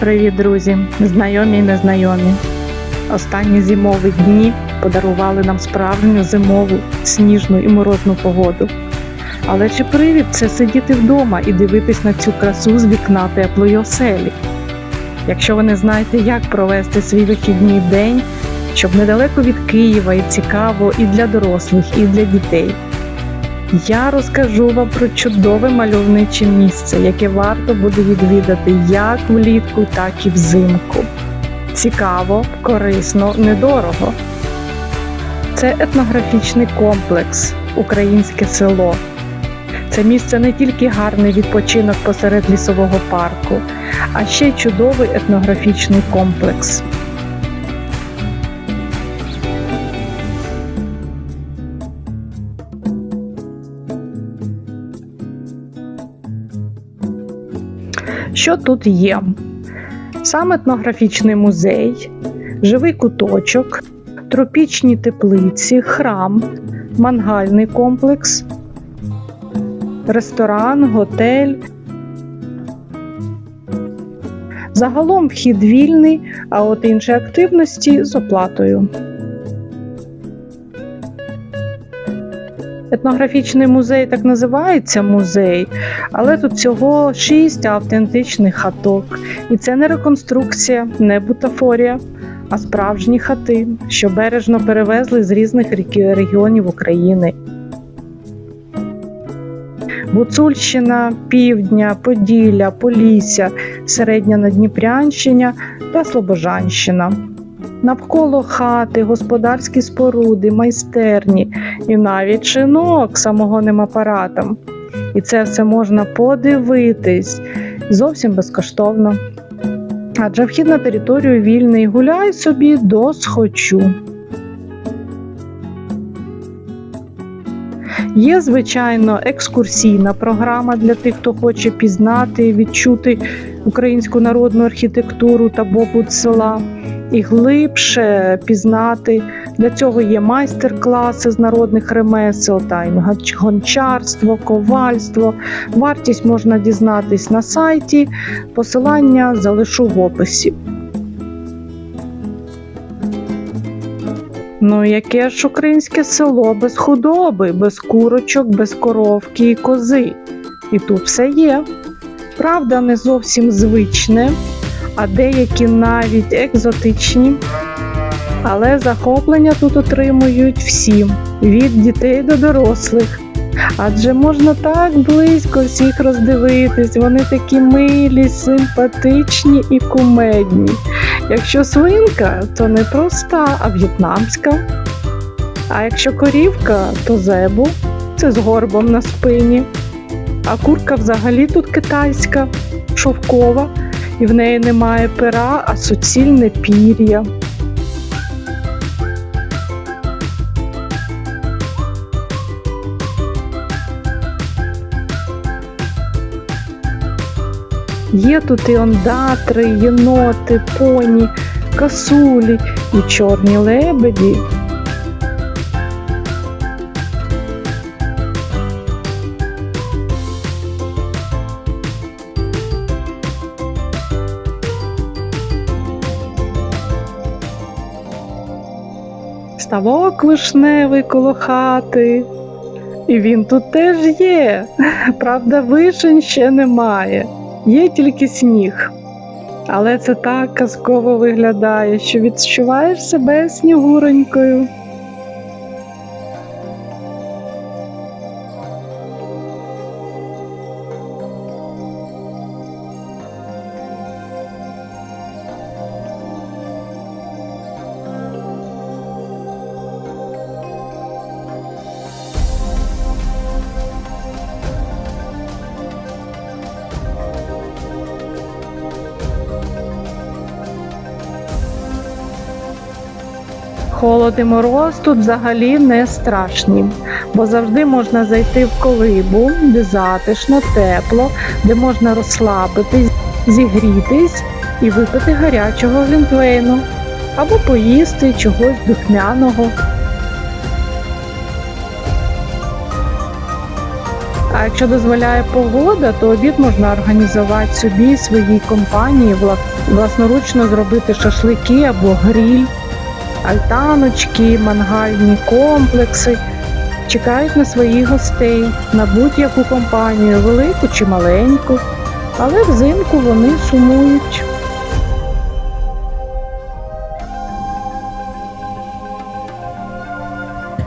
Привіт, друзі, знайомі й незнайомі. Останні зимові дні подарували нам справжню зимову, сніжну і морозну погоду. Але чи привід це сидіти вдома і дивитись на цю красу з вікна теплої оселі? Якщо ви не знаєте, як провести свій вихідний день, щоб недалеко від Києва і цікаво і для дорослих, і для дітей. Я розкажу вам про чудове мальовниче місце, яке варто буде відвідати як влітку, так і взимку. Цікаво, корисно, недорого. Це етнографічний комплекс Українське село. Це місце не тільки гарний відпочинок посеред лісового парку, а ще й чудовий етнографічний комплекс. Що тут є? Сам етнографічний музей, живий куточок, тропічні теплиці, храм, мангальний комплекс, ресторан, готель. Загалом вхід вільний, а от інші активності з оплатою. Етнографічний музей так називається музей, але тут всього шість автентичних хаток. І це не реконструкція, не бутафорія, а справжні хати, що бережно перевезли з різних регіонів України. Гуцульщина, Півдня, Поділля, Полісся, Середня Надніпрянщина та Слобожанщина. Навколо хати, господарські споруди, майстерні і навіть шинок самогонним апаратом. І це все можна подивитись зовсім безкоштовно. Адже вхід на територію вільний, гуляй собі до схочу. Є, звичайно, екскурсійна програма для тих, хто хоче пізнати відчути українську народну архітектуру та побут села і глибше пізнати. Для цього є майстер-класи з народних ремесел, та гончарство, ковальство. Вартість можна дізнатись на сайті. Посилання залишу в описі. Ну, яке ж українське село без худоби, без курочок, без коровки і кози. І тут все є. Правда, не зовсім звичне, а деякі навіть екзотичні. Але захоплення тут отримують всі, від дітей до дорослих. Адже можна так близько всіх роздивитись, вони такі милі, симпатичні і кумедні. Якщо свинка, то не проста, а в'єтнамська. А якщо корівка, то зебу, це з горбом на спині. А курка взагалі тут китайська, шовкова, і в неї немає пера, а суцільне пір'я. Є тут і ондатри, єноти, поні, касулі і чорні лебеді. Ставок вишневий коло хати. І він тут теж є. Правда, вишень ще немає. Є тільки сніг. Але це так казково виглядає, що відчуваєш себе снігуренькою. Холод і мороз тут взагалі не страшні, бо завжди можна зайти в колибу, де затишно, тепло, де можна розслабитись, зігрітись і випити гарячого глінтвейну або поїсти чогось духмяного. А якщо дозволяє погода, то обід можна організувати собі, своїй компанії, власноручно зробити шашлики або гриль, альтаночки, мангальні комплекси. Чекають на своїх гостей, на будь-яку компанію, велику чи маленьку, але взимку вони сумують.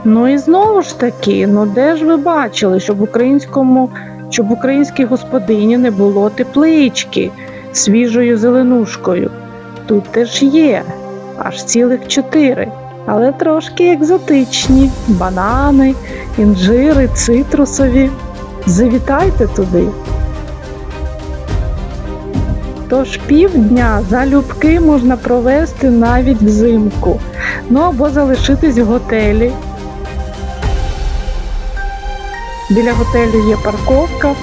Ну і знову ж таки, ну де ж ви бачили, щоб українському, щоб українській господині не було теплички свіжою зеленушкою? Тут теж є, аж цілих чотири, але трошки екзотичні: банани, інжири, цитрусові. Завітайте туди. Тож півдня залюбки можна провести навіть взимку, ну або залишитись в готелі. Біля готелю є парковка.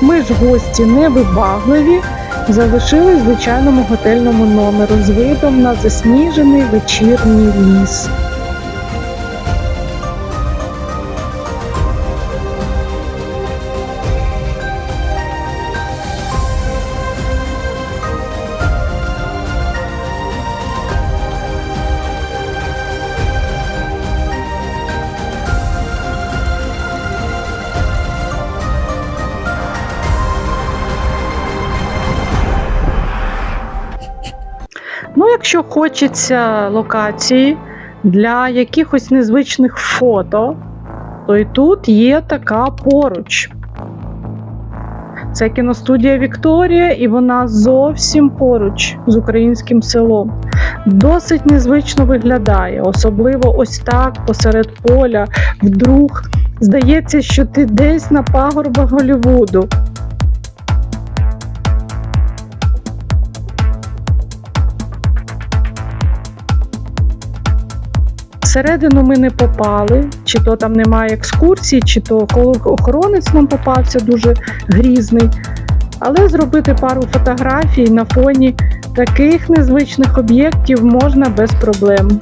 Ми ж гості невибагливі, залишились в звичайному готельному номеру з видом на засніжений вечірній ліс. Ну, якщо хочеться локації для якихось незвичних фото, то і тут є така поруч. Це кіностудія Вікторія, і вона зовсім поруч з українським селом. Досить незвично виглядає, особливо ось так посеред поля, вдруг. Здається, що ти десь на пагорбах Голлівуду. Всередину ми не попали, чи то там немає екскурсій, чи то охоронець нам попався дуже грізний. Але зробити пару фотографій на фоні таких незвичних об'єктів можна без проблем.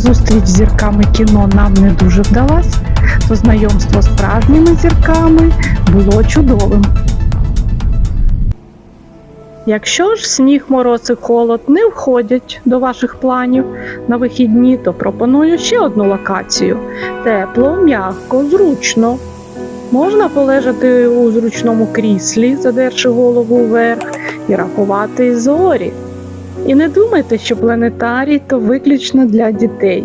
Зустріч з зірками кіно нам не дуже вдалась, то знайомство з справжніми зірками було чудовим. Якщо ж сніг, мороз і холод не входять до ваших планів на вихідні, то пропоную ще одну локацію: тепло, м'яко, зручно. Можна полежати у зручному кріслі, задерши голову вверх, і рахувати зорі. І не думайте, що планетарій то виключно для дітей.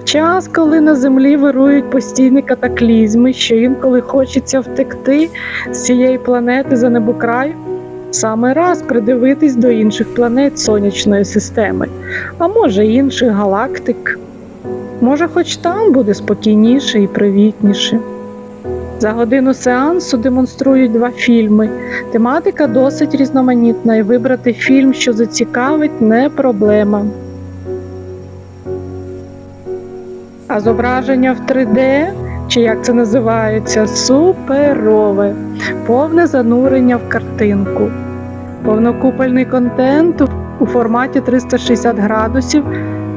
В час, коли на землі вирують постійні катаклізми, що інколи хочеться втекти з цієї планети за небокрай, саме раз придивитись до інших планет сонячної системи, а може інших галактик. Може, хоч там буде спокійніше і привітніше. За годину сеансу демонструють два фільми. Тематика досить різноманітна, і вибрати фільм, що зацікавить, не проблема. А зображення в 3D, чи як це називається, суперове, повне занурення в картинку. Повнокупольний контент у форматі 360 градусів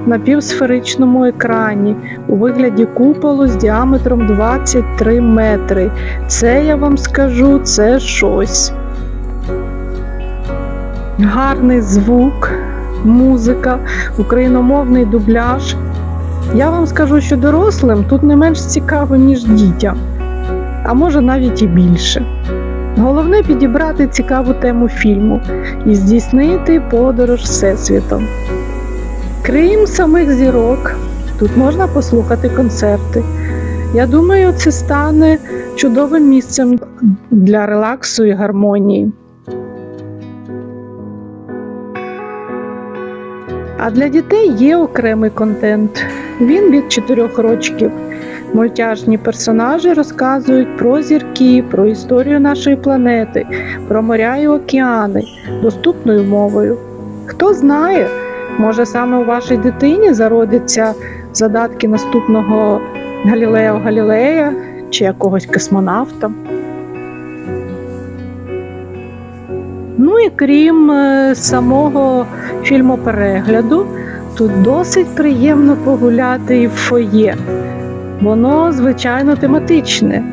на півсферичному екрані у вигляді куполу з діаметром 23 метри. Це я вам скажу, це щось. Гарний звук, музика, україномовний дубляж. Я вам скажу, що дорослим тут не менш цікаво, ніж дітям, а може навіть і більше. Головне підібрати цікаву тему фільму і здійснити подорож всесвітом. Крім самих зірок, тут можна послухати концерти. Я думаю, це стане чудовим місцем для релаксу і гармонії. А для дітей є окремий контент. Він від 4 років. Мультяшні персонажі розказують про зірки, про історію нашої планети, про моря і океани доступною мовою. Хто знає, може саме у вашій дитині зародяться задатки наступного Галілео Галілея чи якогось космонавта. Ну і крім е, самого фільмоперегляду, тут досить приємно погуляти і в фоє. Воно, звичайно, тематичне.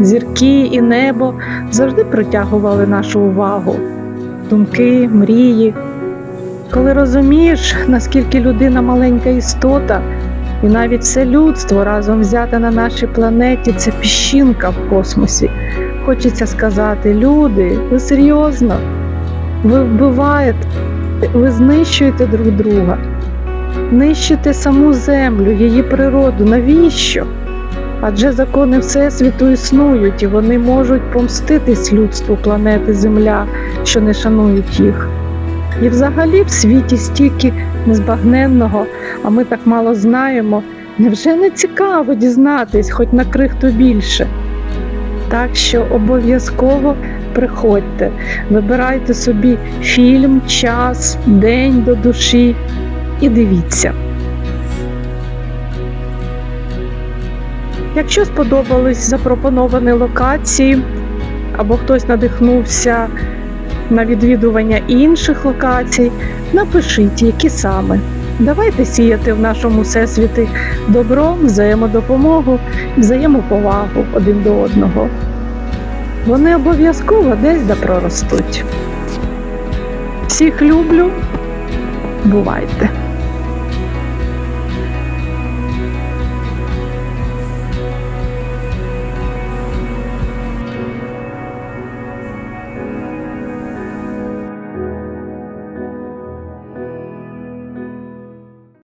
Зірки і небо завжди притягували нашу увагу, думки, мрії. Коли розумієш, наскільки людина маленька істота, і навіть все людство разом взяте на нашій планеті це піщинка в космосі. Хочеться сказати, люди, ви серйозно? Ви вбиваєте, ви знищуєте друг друга, нищите саму землю, її природу. Навіщо? Адже закони Всесвіту існують і вони можуть помститись людству планети Земля, що не шанують їх. І взагалі в світі стільки незбагненного, а ми так мало знаємо. Невже не цікаво дізнатись, хоч на крихту більше? Так що обов'язково приходьте, вибирайте собі фільм, час, день до душі і дивіться. Якщо сподобались запропоновані локації, або хтось надихнувся на відвідування інших локацій, напишіть, які саме. Давайте сіяти в нашому всесвіті добро, взаємодопомогу, взаємоповагу один до одного. Вони обов'язково десь да проростуть. Всіх люблю, бувайте!